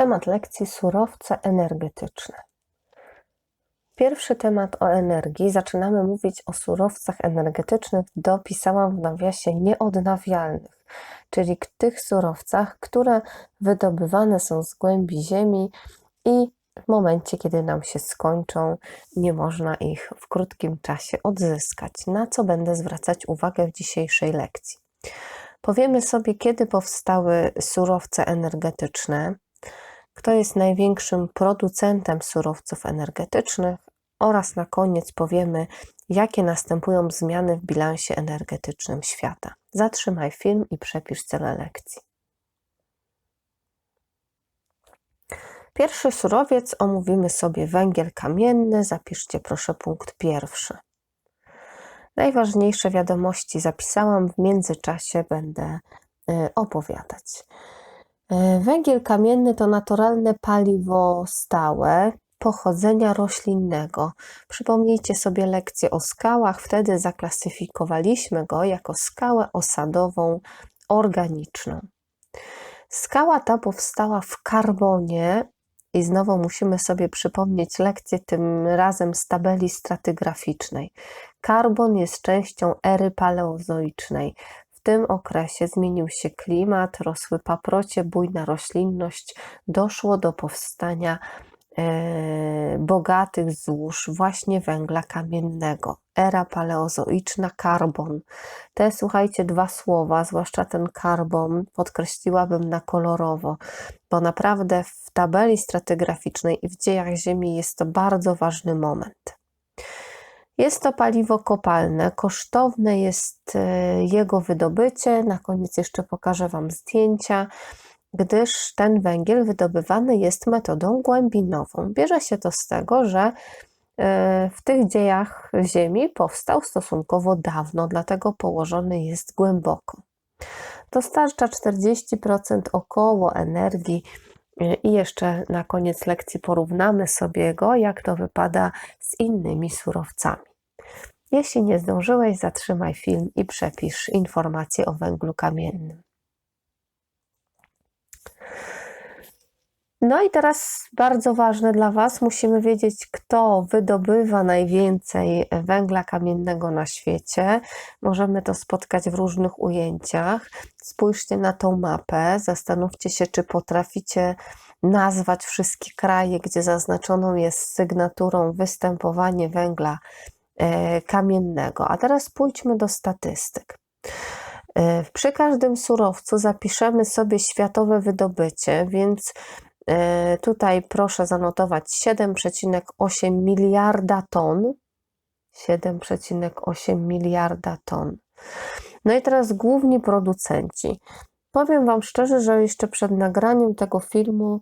Temat lekcji surowce energetyczne. Pierwszy temat o energii. Zaczynamy mówić o surowcach energetycznych. Dopisałam w nawiasie nieodnawialnych, czyli tych surowcach, które wydobywane są z głębi ziemi i w momencie, kiedy nam się skończą, nie można ich w krótkim czasie odzyskać. Na co będę zwracać uwagę w dzisiejszej lekcji? Powiemy sobie, kiedy powstały surowce energetyczne, kto jest największym producentem surowców energetycznych oraz na koniec powiemy, jakie następują zmiany w bilansie energetycznym świata. Zatrzymaj film i przepisz cele lekcji. Pierwszy surowiec omówimy sobie węgiel kamienny. Zapiszcie proszę punkt pierwszy. Najważniejsze wiadomości zapisałam, w międzyczasie będę y, opowiadać. Y, węgiel kamienny to naturalne paliwo stałe pochodzenia roślinnego. Przypomnijcie sobie lekcję o skałach, wtedy zaklasyfikowaliśmy go jako skałę osadową organiczną. Skała ta powstała w karbonie i znowu musimy sobie przypomnieć lekcję tym razem z tabeli stratygraficznej. Karbon jest częścią ery paleozoicznej. W tym okresie zmienił się klimat, rosły paprocie, bujna roślinność, doszło do powstania e, bogatych złóż właśnie węgla kamiennego. Era paleozoiczna, karbon. Te, słuchajcie, dwa słowa, zwłaszcza ten karbon, podkreśliłabym na kolorowo, bo naprawdę w tabeli stratygraficznej i w dziejach Ziemi jest to bardzo ważny moment. Jest to paliwo kopalne, kosztowne jest e, jego wydobycie. Na koniec jeszcze pokażę Wam zdjęcia, gdyż ten węgiel wydobywany jest metodą głębinową. Bierze się to z tego, że e, w tych dziejach Ziemi powstał stosunkowo dawno, dlatego położony jest głęboko. Dostarcza 40% około energii e, i jeszcze na koniec lekcji porównamy sobie go, jak to wypada z innymi surowcami. Jeśli nie zdążyłeś, zatrzymaj film i przepisz informacje o węglu kamiennym. No i teraz bardzo ważne dla Was, musimy wiedzieć, kto wydobywa najwięcej węgla kamiennego na świecie. Możemy to spotkać w różnych ujęciach. Spójrzcie na tą mapę, zastanówcie się, czy potraficie nazwać wszystkie kraje, gdzie zaznaczoną jest sygnaturą występowanie węgla kamiennego. A teraz pójdźmy do statystyk. E, przy każdym surowcu zapiszemy sobie światowe wydobycie, więc e, tutaj proszę zanotować 7,8 miliarda ton. 7,8 miliarda ton. No i teraz główni producenci. Powiem Wam szczerze, że jeszcze przed nagraniem tego filmu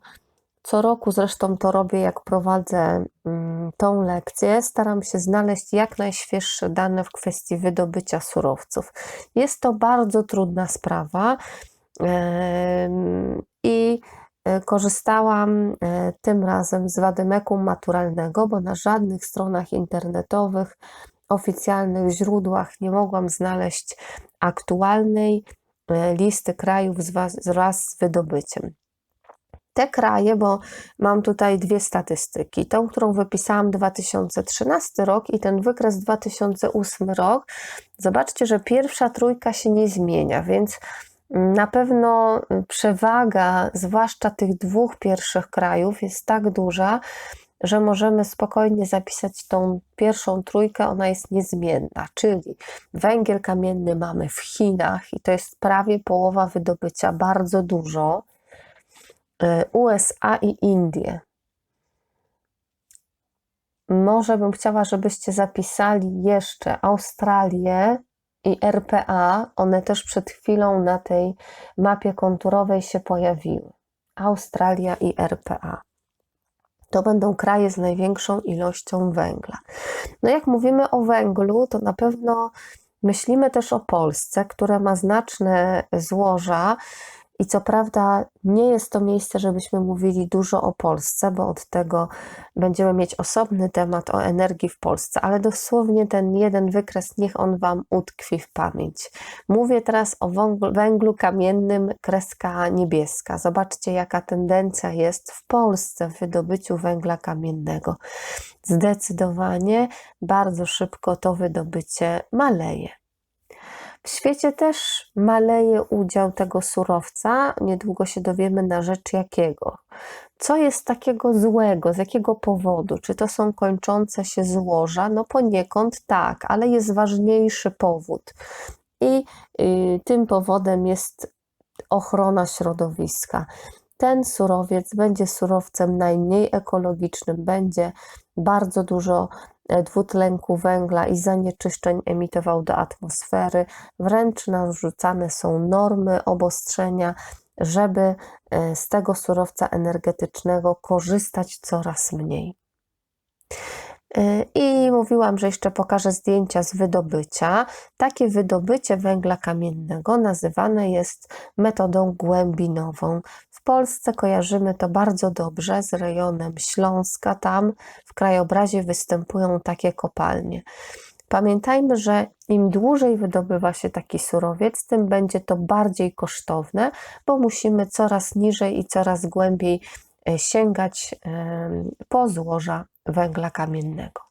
co roku zresztą to robię, jak prowadzę mm, tą lekcję. Staram się znaleźć jak najświeższe dane w kwestii wydobycia surowców. Jest to bardzo trudna sprawa i e, korzystałam e, tym razem z wadymeku maturalnego, bo na żadnych stronach internetowych, oficjalnych źródłach nie mogłam znaleźć aktualnej e, listy krajów wraz z wydobyciem te kraje, bo mam tutaj dwie statystyki. Tą, którą wypisałam 2013 rok i ten wykres 2008 rok. Zobaczcie, że pierwsza trójka się nie zmienia, więc na pewno przewaga, zwłaszcza tych dwóch pierwszych krajów, jest tak duża, że możemy spokojnie zapisać tą pierwszą trójkę, ona jest niezmienna, czyli węgiel kamienny mamy w Chinach i to jest prawie połowa wydobycia, bardzo dużo. E, USA i Indie. Może bym chciała, żebyście zapisali jeszcze Australię i RPA. One też przed chwilą na tej mapie konturowej się pojawiły. Australia i RPA. To będą kraje z największą ilością węgla. No jak mówimy o węglu, to na pewno myślimy też o Polsce, która ma znaczne złoża I co prawda nie jest to miejsce, żebyśmy mówili dużo o Polsce, bo od tego będziemy mieć osobny temat o energii w Polsce, ale dosłownie ten jeden wykres, niech on Wam utkwi w pamięć. Mówię teraz o węglu, węglu kamiennym, kreska niebieska. Zobaczcie, jaka tendencja jest w Polsce w wydobyciu węgla kamiennego. Zdecydowanie bardzo szybko to wydobycie maleje. W świecie też maleje udział tego surowca, niedługo się dowiemy na rzecz jakiego. Co jest takiego złego, z jakiego powodu? Czy to są kończące się złoża? No poniekąd tak, ale jest ważniejszy powód. I y, tym powodem jest ochrona środowiska. Ten surowiec będzie surowcem najmniej ekologicznym, będzie bardzo dużo dwutlenku węgla i zanieczyszczeń emitował do atmosfery. Wręcz narzucane są normy, obostrzenia, żeby e, z tego surowca energetycznego korzystać coraz mniej. E, I mówiłam, że jeszcze pokażę zdjęcia z wydobycia. Takie wydobycie węgla kamiennego nazywane jest metodą głębinową. Polsce kojarzymy to bardzo dobrze z rejonem Śląska. Tam w krajobrazie występują takie kopalnie. Pamiętajmy, że im dłużej wydobywa się taki surowiec, tym będzie to bardziej kosztowne, bo musimy coraz niżej i coraz głębiej e, sięgać po złoża węgla kamiennego.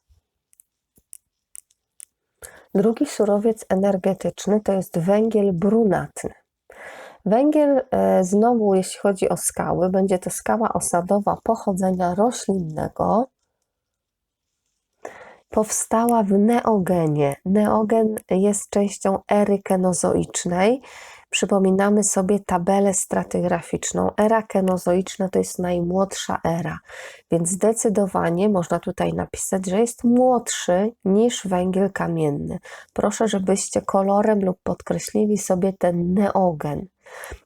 Drugi surowiec energetyczny to jest węgiel brunatny. Węgiel, e, znowu jeśli chodzi o skały, będzie to skała osadowa pochodzenia roślinnego. Powstała w neogenie. Neogen jest częścią ery kenozoicznej. Przypominamy sobie tabelę stratygraficzną. Era kenozoiczna to jest najmłodsza era, więc zdecydowanie można tutaj napisać, że jest młodszy niż węgiel kamienny. Proszę, żebyście kolorem lub podkreślili sobie ten neogen.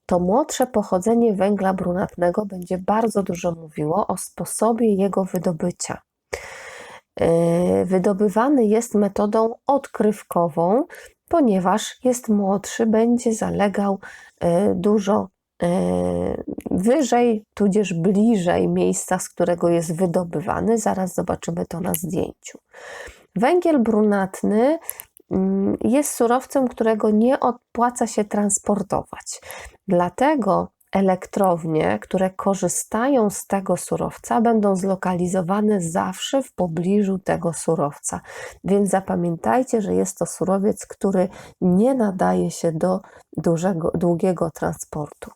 To młodsze pochodzenie węgla brunatnego będzie bardzo dużo mówiło o sposobie jego wydobycia. Yy, wydobywany jest metodą odkrywkową, ponieważ jest młodszy, będzie zalegał yy, dużo yy, wyżej, tudzież bliżej miejsca, z którego jest wydobywany. Zaraz zobaczymy to na zdjęciu. Węgiel brunatny Mm, jest surowcem, którego nie opłaca się transportować. Dlatego elektrownie, które korzystają z tego surowca, będą zlokalizowane zawsze w pobliżu tego surowca. Więc zapamiętajcie, że jest to surowiec, który nie nadaje się do dużego, długiego transportu.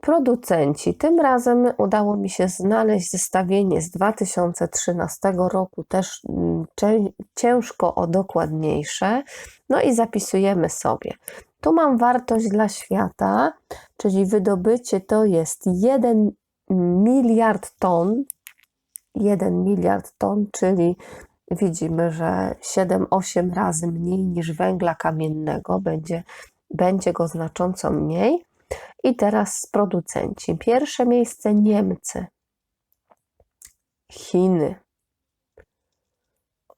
Producenci. Tym razem udało mi się znaleźć zestawienie z 2013 roku, też mm, ciężko o dokładniejsze. No i zapisujemy sobie. Tu mam wartość dla świata, czyli wydobycie to jest 1 miliard ton. 1 miliard ton, czyli widzimy, że 7-8 razy mniej niż węgla kamiennego, będzie, będzie go znacząco mniej. I teraz producenci. Pierwsze miejsce Niemcy, Chiny,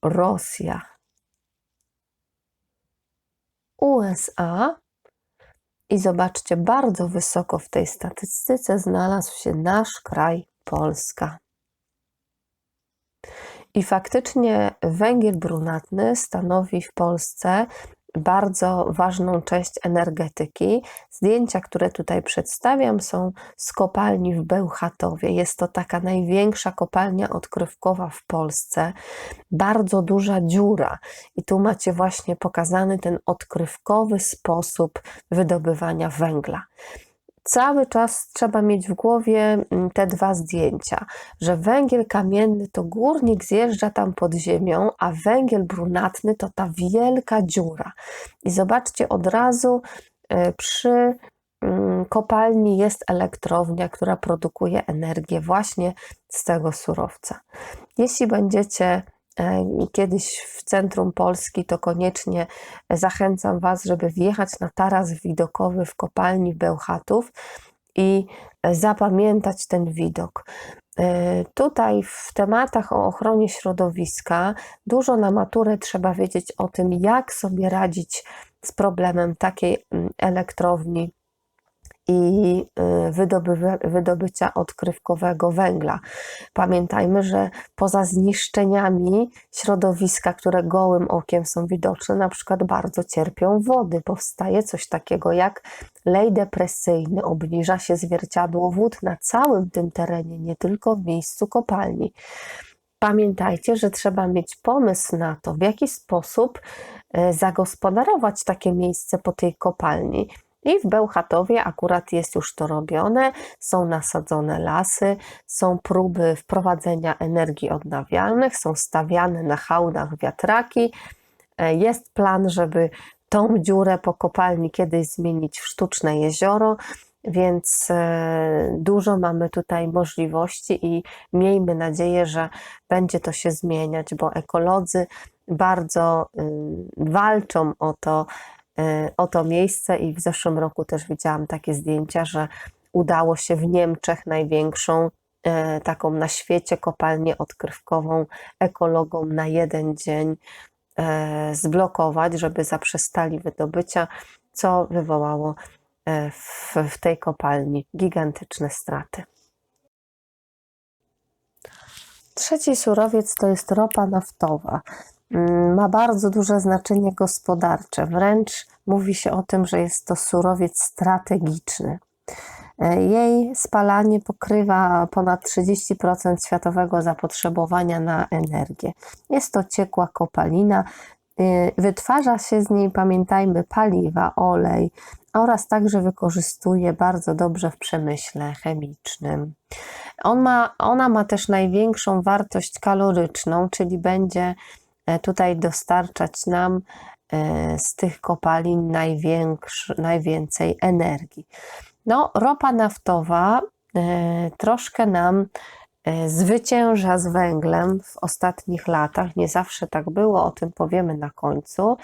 Rosja, USA. I zobaczcie, bardzo wysoko w tej statystyce znalazł się nasz kraj, Polska. I faktycznie węgiel brunatny stanowi w Polsce bardzo ważną część energetyki. Zdjęcia, które tutaj przedstawiam, są z kopalni w Bełchatowie. Jest to taka największa kopalnia odkrywkowa w Polsce. Bardzo duża dziura, i tu macie właśnie pokazany ten odkrywkowy sposób wydobywania węgla cały czas trzeba mieć w głowie mm, te dwa zdjęcia, że węgiel kamienny to górnik zjeżdża tam pod ziemią, a węgiel brunatny to ta wielka dziura. I zobaczcie od razu e, przy mm, kopalni jest elektrownia, która produkuje energię właśnie z tego surowca. Jeśli będziecie kiedyś w centrum Polski, to koniecznie zachęcam Was, żeby wjechać na taras widokowy w kopalni Bełchatów i zapamiętać ten widok. E, tutaj w tematach o ochronie środowiska dużo na maturę trzeba wiedzieć o tym, jak sobie radzić z problemem takiej mm, elektrowni i wydobywa- wydobycia odkrywkowego węgla. Pamiętajmy, że poza zniszczeniami środowiska, które gołym okiem są widoczne, na przykład bardzo cierpią wody. Powstaje coś takiego jak lej depresyjny, obniża się zwierciadło wód na całym tym terenie, nie tylko w miejscu kopalni. Pamiętajcie, że trzeba mieć pomysł na to, w jaki sposób e, zagospodarować takie miejsce po tej kopalni. I w Bełchatowie akurat jest już to robione, są nasadzone lasy, są próby wprowadzenia energii odnawialnych, są stawiane na hałdach wiatraki. E, Jest plan, żeby tą dziurę po kopalni kiedyś zmienić w sztuczne jezioro, więc e, dużo mamy tutaj możliwości i miejmy nadzieję, że będzie to się zmieniać, bo ekolodzy bardzo ym, walczą o to, y, o to miejsce i w zeszłym roku też widziałam takie zdjęcia, że udało się w Niemczech największą e, taką na świecie kopalnię odkrywkową ekologom na jeden dzień e, zblokować, żeby zaprzestali wydobycia, co wywołało w, w tej kopalni gigantyczne straty. Trzeci surowiec to jest ropa naftowa. Mm, Ma bardzo duże znaczenie gospodarcze, wręcz mówi się o tym, że jest to surowiec strategiczny. E, Jej spalanie pokrywa ponad 30% światowego zapotrzebowania na energię. Jest to ciekła kopalina. y, Wytwarza się z niej, pamiętajmy, paliwa, olej oraz także wykorzystuje bardzo dobrze w przemyśle chemicznym. On ma, ona ma też największą wartość kaloryczną, czyli będzie tutaj dostarczać nam e, z tych kopalin najwięcej energii. No, ropa naftowa e, troszkę nam e, zwycięża z węglem w ostatnich latach. Nie zawsze tak było, o tym powiemy na końcu.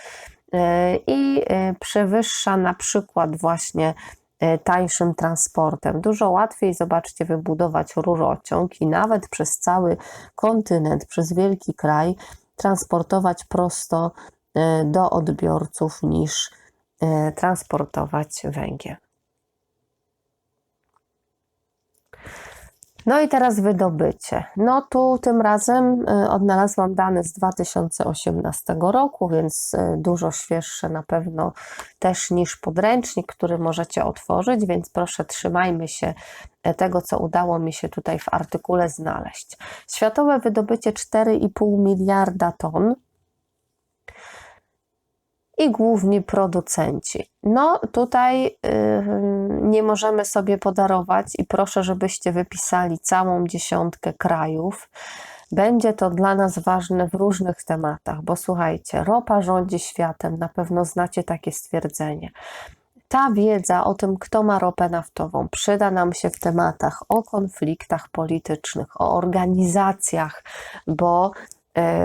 E, I e, przewyższa na przykład właśnie e, tańszym transportem. Dużo łatwiej, zobaczcie, wybudować rurociąg i nawet przez cały kontynent, przez wielki kraj transportować prosto e, do odbiorców niż e, transportować węgiel. No i teraz wydobycie. No tu tym razem y, odnalazłam dane z 2018 roku, więc y, dużo świeższe na pewno też niż podręcznik, który możecie otworzyć, więc proszę trzymajmy się e, tego, co udało mi się tutaj w artykule znaleźć. Światowe wydobycie 4,5 miliarda ton i główni producenci. No tutaj yy, nie możemy sobie podarować i proszę, żebyście wypisali całą dziesiątkę krajów. Będzie to dla nas ważne w różnych tematach, bo słuchajcie, ropa rządzi światem, na pewno znacie takie stwierdzenie. Ta wiedza o tym, kto ma ropę naftową, przyda nam się w tematach o konfliktach politycznych, o organizacjach, bo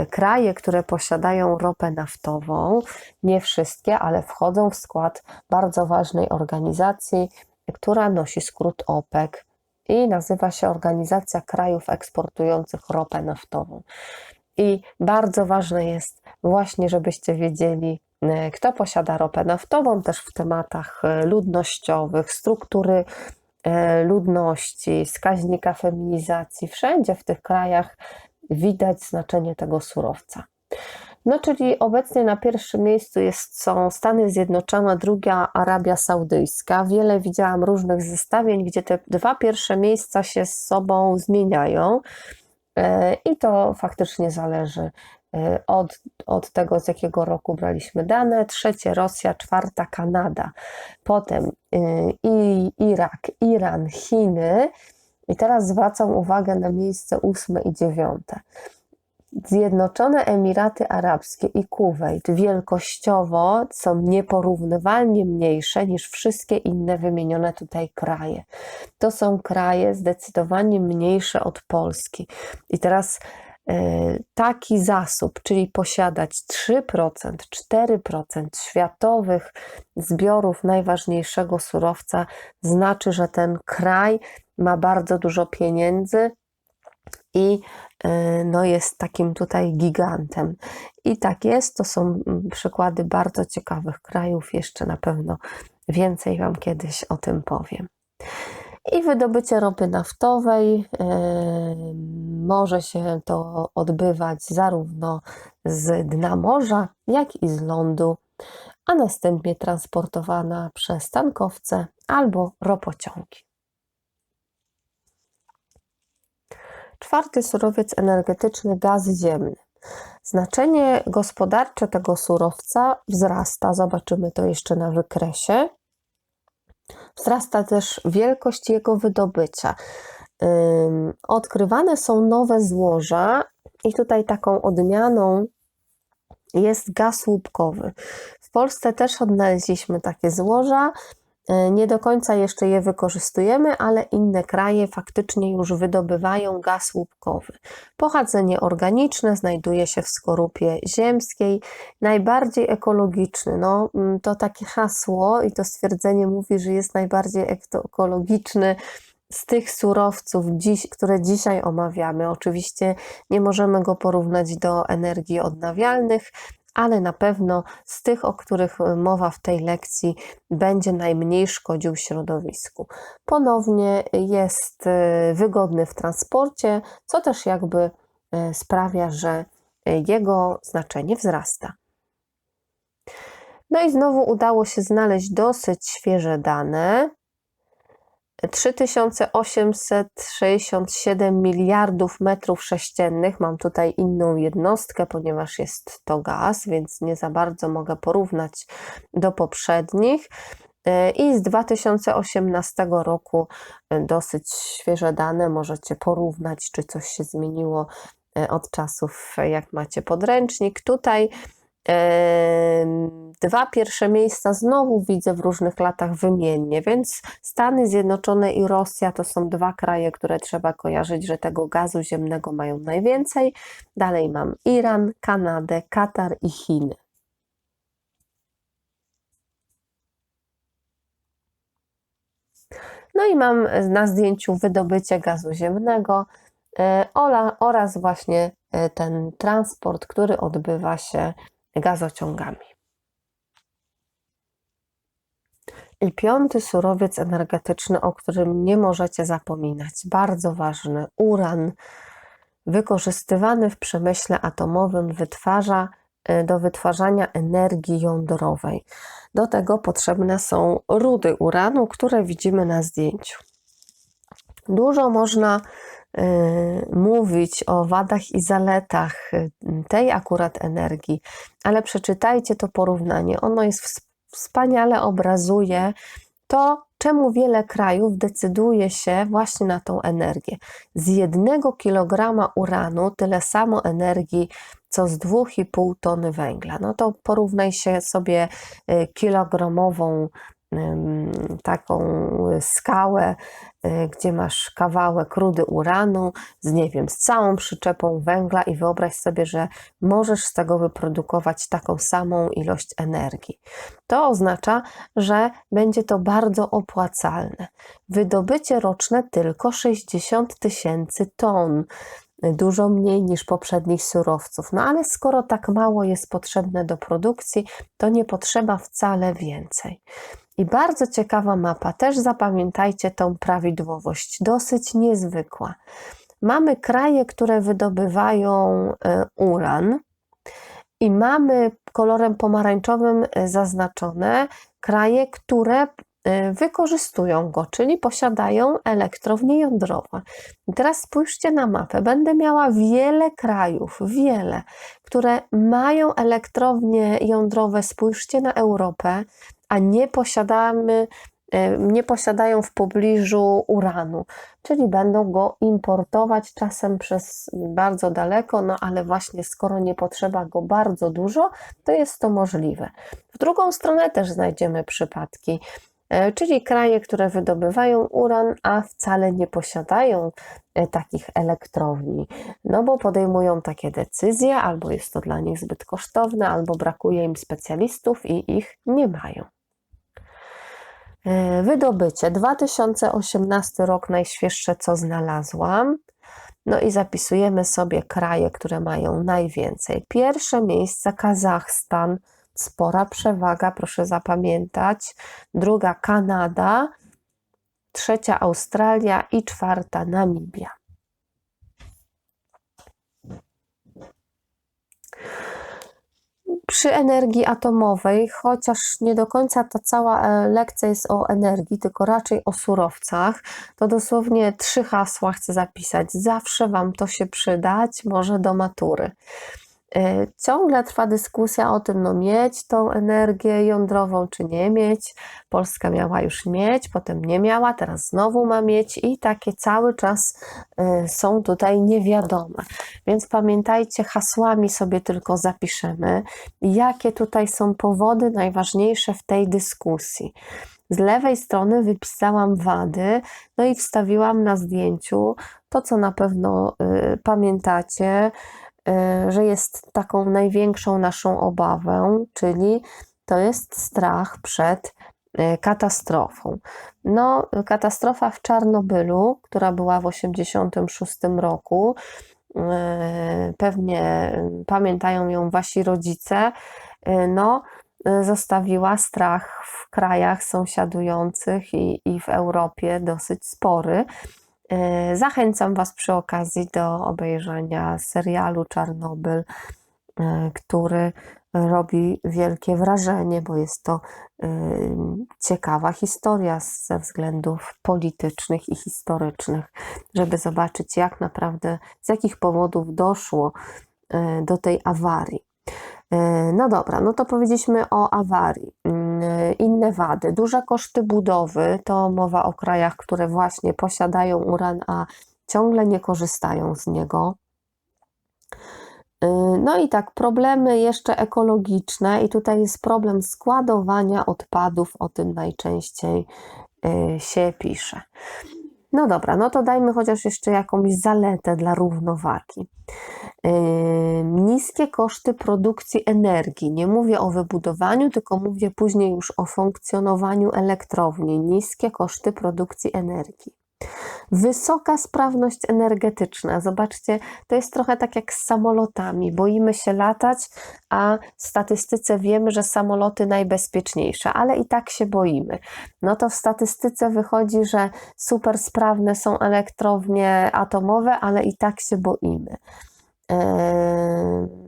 kraje, które posiadają ropę naftową, nie wszystkie, ale wchodzą w skład bardzo ważnej organizacji, która nosi skrót OPEC i nazywa się Organizacja Krajów Eksportujących Ropę Naftową. I bardzo ważne jest właśnie, żebyście wiedzieli, e, kto posiada ropę naftową, też w tematach e, ludnościowych, struktury e, ludności, wskaźnika feminizacji. Wszędzie w tych krajach widać znaczenie tego surowca. No, czyli obecnie na pierwszym miejscu jest, są Stany Zjednoczone, druga Arabia Saudyjska. Wiele widziałam różnych zestawień, gdzie te dwa pierwsze miejsca się z sobą zmieniają. E, I to faktycznie zależy e, od, od tego, z jakiego roku braliśmy dane. Trzecie Rosja, czwarta Kanada, potem e, i Irak, Iran, Chiny. I teraz zwracam uwagę na miejsce ósme i dziewiąte. Zjednoczone Emiraty Arabskie i Kuwejt wielkościowo są nieporównywalnie mniejsze niż wszystkie inne wymienione tutaj kraje. To są kraje zdecydowanie mniejsze od Polski. I teraz taki zasób, czyli posiadać 3%, 4% światowych zbiorów najważniejszego surowca, znaczy, że ten kraj ma bardzo dużo pieniędzy i y, no, jest takim tutaj gigantem. I tak jest, to są mm, przykłady bardzo ciekawych krajów, jeszcze na pewno więcej Wam kiedyś o tym powiem. I wydobycie ropy naftowej y, może się to odbywać zarówno z dna morza, jak i z lądu, a następnie transportowana przez tankowce albo ropociągi. Czwarty surowiec energetyczny gaz ziemny. Znaczenie gospodarcze tego surowca wzrasta, zobaczymy to jeszcze na wykresie. Wzrasta też wielkość jego wydobycia. Odkrywane są nowe złoża, i tutaj taką odmianą jest gaz łupkowy. W Polsce też odnaleźliśmy takie złoża. E, nie do końca jeszcze je wykorzystujemy, ale inne kraje faktycznie już wydobywają gaz łupkowy. Pochodzenie organiczne znajduje się w skorupie ziemskiej, najbardziej ekologiczny. No, mm, to takie hasło i to stwierdzenie mówi, że jest najbardziej ekologiczny z tych surowców, dziś, które dzisiaj omawiamy. Oczywiście nie możemy go porównać do energii odnawialnych, ale na pewno z tych, o których mowa w tej lekcji, będzie najmniej szkodził środowisku. Ponownie jest e, wygodny w transporcie, co też jakby e, sprawia, że jego znaczenie wzrasta. No i znowu udało się znaleźć dosyć świeże dane. 3867 miliardów metrów sześciennych. Mam tutaj inną jednostkę, ponieważ jest to gaz, więc nie za bardzo mogę porównać do poprzednich. E, I z 2018 roku e, dosyć świeże dane, możecie porównać, czy coś się zmieniło e, od czasów, jak macie podręcznik. Tutaj Dwa pierwsze miejsca znowu widzę w różnych latach wymiennie, więc Stany Zjednoczone i Rosja to są dwa kraje, które trzeba kojarzyć, że tego gazu ziemnego mają najwięcej. Dalej mam Iran, Kanadę, Katar i Chiny. No i mam na zdjęciu wydobycie gazu ziemnego e, oraz właśnie e, ten transport, który odbywa się gazociągami. I piąty surowiec energetyczny, o którym nie możecie zapominać, bardzo ważny, uran, wykorzystywany w przemyśle atomowym, wytwarza y, do wytwarzania energii jądrowej. Do tego potrzebne są rudy uranu, które widzimy na zdjęciu. Dużo można mówić o wadach i zaletach y, tej akurat energii, ale przeczytajcie to porównanie. Ono jest wspaniale obrazuje to, czemu wiele krajów decyduje się właśnie na tą energię. Z jednego kilograma uranu tyle samo energii, co z 2,5 tony węgla. No to porównaj się sobie y, kilogramową taką skałę, y, gdzie masz kawałek rudy uranu z, nie wiem, z całą przyczepą węgla i wyobraź sobie, że możesz z tego wyprodukować taką samą ilość energii. To oznacza, że będzie to bardzo opłacalne. Wydobycie roczne tylko 60 tysięcy ton dużo mniej niż poprzednich surowców. No ale skoro tak mało jest potrzebne do produkcji, to nie potrzeba wcale więcej. I bardzo ciekawa mapa, też zapamiętajcie tą prawidłowość, dosyć niezwykła. Mamy kraje, które wydobywają e, uran, i mamy kolorem pomarańczowym e, zaznaczone kraje, które wykorzystują go, czyli posiadają elektrownie jądrowe. I teraz spójrzcie na mapę. Będę miała wiele krajów, wiele, które mają elektrownie jądrowe. Spójrzcie na Europę a nie posiadamy, e, nie posiadają w pobliżu uranu, czyli będą go importować czasem przez bardzo daleko, no ale właśnie skoro nie potrzeba go bardzo dużo, to jest to możliwe. W drugą stronę też znajdziemy przypadki, czyli kraje, które wydobywają uran, a wcale nie posiadają e, takich elektrowni, no bo podejmują takie decyzje, albo jest to dla nich zbyt kosztowne, albo brakuje im specjalistów i ich nie mają. E, wydobycie 2018 rok najświeższe, co znalazłam. No i zapisujemy sobie kraje, które mają najwięcej. Pierwsze miejsce Kazachstan, spora przewaga, proszę zapamiętać. Druga Kanada, trzecia Australia i czwarta Namibia. Przy energii atomowej, chociaż nie do końca ta cała e, lekcja jest o energii, tylko raczej o surowcach, to dosłownie trzy hasła chcę zapisać. Zawsze Wam to się przydać, może do matury. E, ciągle trwa dyskusja o tym, no mieć tą energię jądrową, czy nie mieć. Polska miała już mieć, potem nie miała, teraz znowu ma mieć i takie cały czas e, są tutaj niewiadome. Więc pamiętajcie, hasłami sobie tylko zapiszemy, jakie tutaj są powody najważniejsze w tej dyskusji. Z lewej strony wypisałam wady, no i wstawiłam na zdjęciu to, co na pewno y, pamiętacie, że jest taką największą naszą obawą, czyli to jest strach przed y, katastrofą. No, katastrofa w Czarnobylu, która była w 1986 roku, y, pewnie pamiętają ją wasi rodzice, no, zostawiła strach w krajach sąsiadujących i, i w Europie dosyć spory. E, zachęcam Was przy okazji do obejrzenia serialu Czarnobyl, e, który robi wielkie wrażenie, bo jest to e, ciekawa historia ze względów politycznych i historycznych, żeby zobaczyć, jak naprawdę, z jakich powodów doszło do tej awarii. No dobra, no to powiedzieliśmy o awarii. Y, inne wady. Duże koszty budowy to mowa o krajach, które właśnie posiadają uran, a ciągle nie korzystają z niego. Y, no i tak, problemy jeszcze ekologiczne, i tutaj jest problem składowania odpadów, o tym najczęściej się pisze. No dobra, no to dajmy chociaż jeszcze jakąś zaletę dla równowagi. Yy, niskie koszty produkcji energii. Nie mówię o wybudowaniu, tylko mówię później już o funkcjonowaniu elektrowni. Niskie koszty produkcji energii. Wysoka sprawność energetyczna. Zobaczcie, to jest trochę tak jak z samolotami. Boimy się latać, a w statystyce wiemy, że samoloty najbezpieczniejsze, ale i tak się boimy. No to w statystyce wychodzi, że super sprawne są elektrownie atomowe, ale i tak się boimy. Yy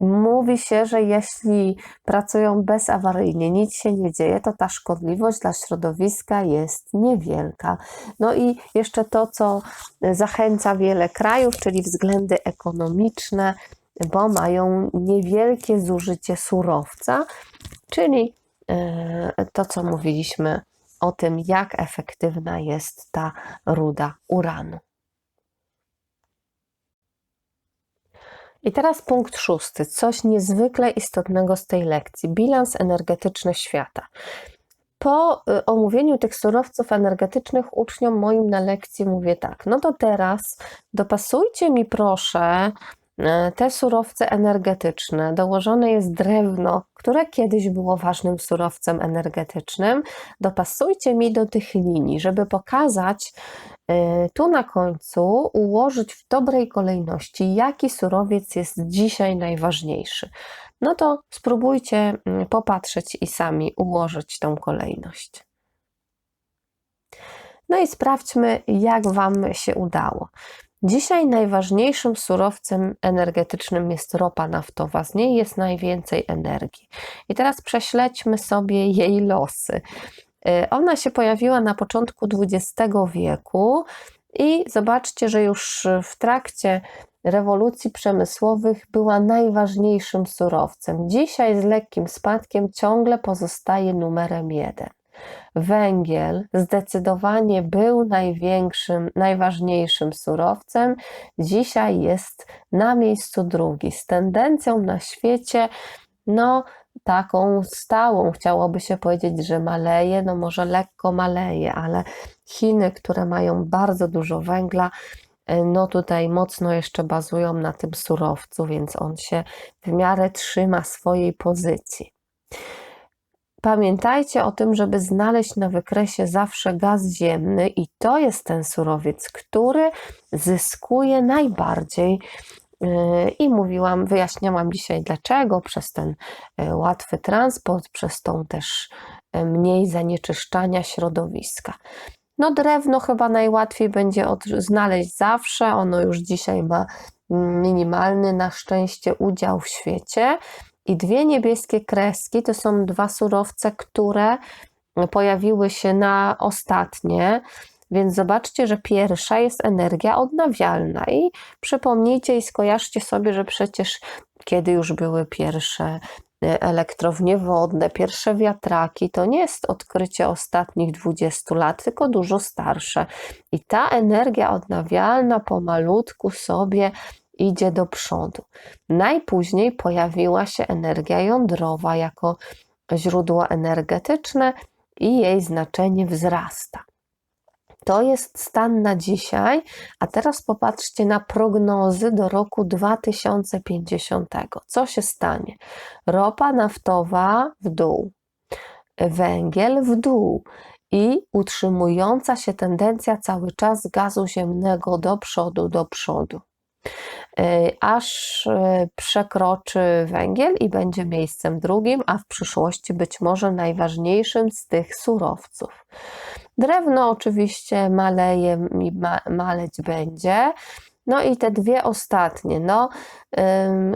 Mówi się, że jeśli pracują bezawaryjnie, nic się nie dzieje, to ta szkodliwość dla środowiska jest niewielka. No i jeszcze to, co zachęca wiele krajów, czyli względy ekonomiczne, bo mają niewielkie zużycie surowca, czyli e, to, co mówiliśmy o tym, jak efektywna jest ta ruda uranu. I teraz punkt szósty, coś niezwykle istotnego z tej lekcji. Bilans energetyczny świata. Po y, omówieniu tych surowców energetycznych uczniom moim na lekcji mówię tak: no to teraz dopasujcie mi proszę te surowce energetyczne. Dołożone jest drewno, które kiedyś było ważnym surowcem energetycznym. Dopasujcie mi do tych linii, żeby pokazać, E, tu na końcu ułożyć w dobrej kolejności, jaki surowiec jest dzisiaj najważniejszy. No to spróbujcie mm, popatrzeć i sami ułożyć tą kolejność. No i sprawdźmy, jak Wam się udało. Dzisiaj najważniejszym surowcem energetycznym jest ropa naftowa, z niej jest najwięcej energii. I teraz prześledźmy sobie jej losy. Y, ona się pojawiła na początku XX wieku i zobaczcie, że już w trakcie rewolucji przemysłowych była najważniejszym surowcem. Dzisiaj z lekkim spadkiem ciągle pozostaje numerem jeden. Węgiel zdecydowanie był największym, najważniejszym surowcem, dzisiaj jest na miejscu drugi, z tendencją na świecie no, taką stałą. Chciałoby się powiedzieć, że maleje, no może lekko maleje, ale Chiny, które mają bardzo dużo węgla, no tutaj mocno jeszcze bazują na tym surowcu, więc on się w miarę trzyma swojej pozycji. Pamiętajcie o tym, żeby znaleźć na wykresie zawsze gaz ziemny, i to jest ten surowiec, który zyskuje najbardziej. Yy, I mówiłam, wyjaśniałam dzisiaj dlaczego, przez ten yy, łatwy transport, przez tą też yy, mniej zanieczyszczania środowiska. No drewno chyba najłatwiej będzie znaleźć zawsze, ono już dzisiaj ma minimalny na szczęście udział w świecie. I dwie niebieskie kreski to są dwa surowce, które pojawiły się na ostatnie. Więc zobaczcie, że pierwsza jest energia odnawialna i przypomnijcie i skojarzcie sobie, że przecież kiedy już były pierwsze e, elektrownie wodne, pierwsze wiatraki, to nie jest odkrycie ostatnich 20 lat, tylko dużo starsze. I ta energia odnawialna pomalutku sobie idzie do przodu. Najpóźniej pojawiła się energia jądrowa jako źródło energetyczne i jej znaczenie wzrasta. To jest stan na dzisiaj, a teraz popatrzcie na prognozy do roku 2050. Co się stanie? Ropa naftowa w dół, węgiel w dół i utrzymująca się tendencja cały czas gazu ziemnego do przodu, do przodu. Y, aż y, przekroczy węgiel i będzie miejscem drugim, a w przyszłości być może najważniejszym z tych surowców. Drewno oczywiście maleje i ma, maleć będzie. No i te dwie ostatnie, no,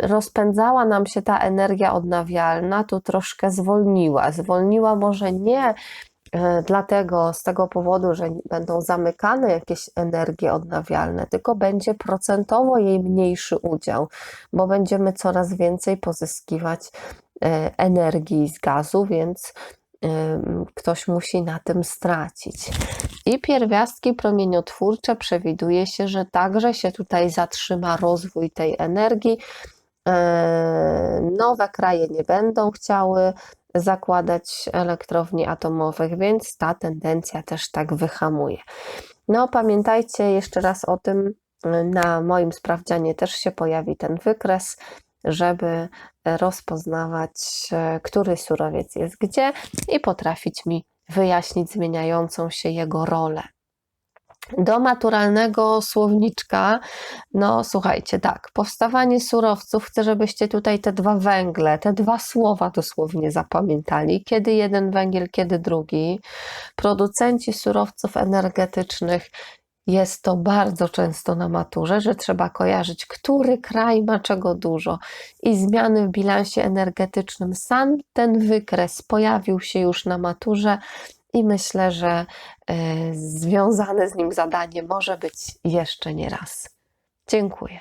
rozpędzała nam się ta energia odnawialna, tu troszkę zwolniła. Zwolniła może nie E, dlatego z tego powodu, że będą zamykane jakieś energie odnawialne, tylko będzie procentowo jej mniejszy udział, bo będziemy coraz więcej pozyskiwać e, energii z gazu, więc ktoś musi na tym stracić. I pierwiastki promieniotwórcze przewiduje się, że także się tutaj zatrzyma rozwój tej energii. E, nowe kraje nie będą chciały zakładać elektrowni atomowych, więc ta tendencja też tak wyhamuje. No, pamiętajcie jeszcze raz o tym, na moim sprawdzianie też się pojawi ten wykres, żeby rozpoznawać, który surowiec jest gdzie i potrafić mi wyjaśnić zmieniającą się jego rolę. Do naturalnego słowniczka, no słuchajcie, tak, powstawanie surowców, chcę, żebyście tutaj te dwa węgle, te dwa słowa dosłownie zapamiętali, kiedy jeden węgiel, kiedy drugi. Producenci surowców energetycznych. Jest to bardzo często na maturze, że trzeba kojarzyć, który kraj ma czego dużo. I zmiany w bilansie energetycznym. Sam ten wykres pojawił się już na maturze i myślę, że e, związane z nim zadanie może być jeszcze nie raz. Dziękuję.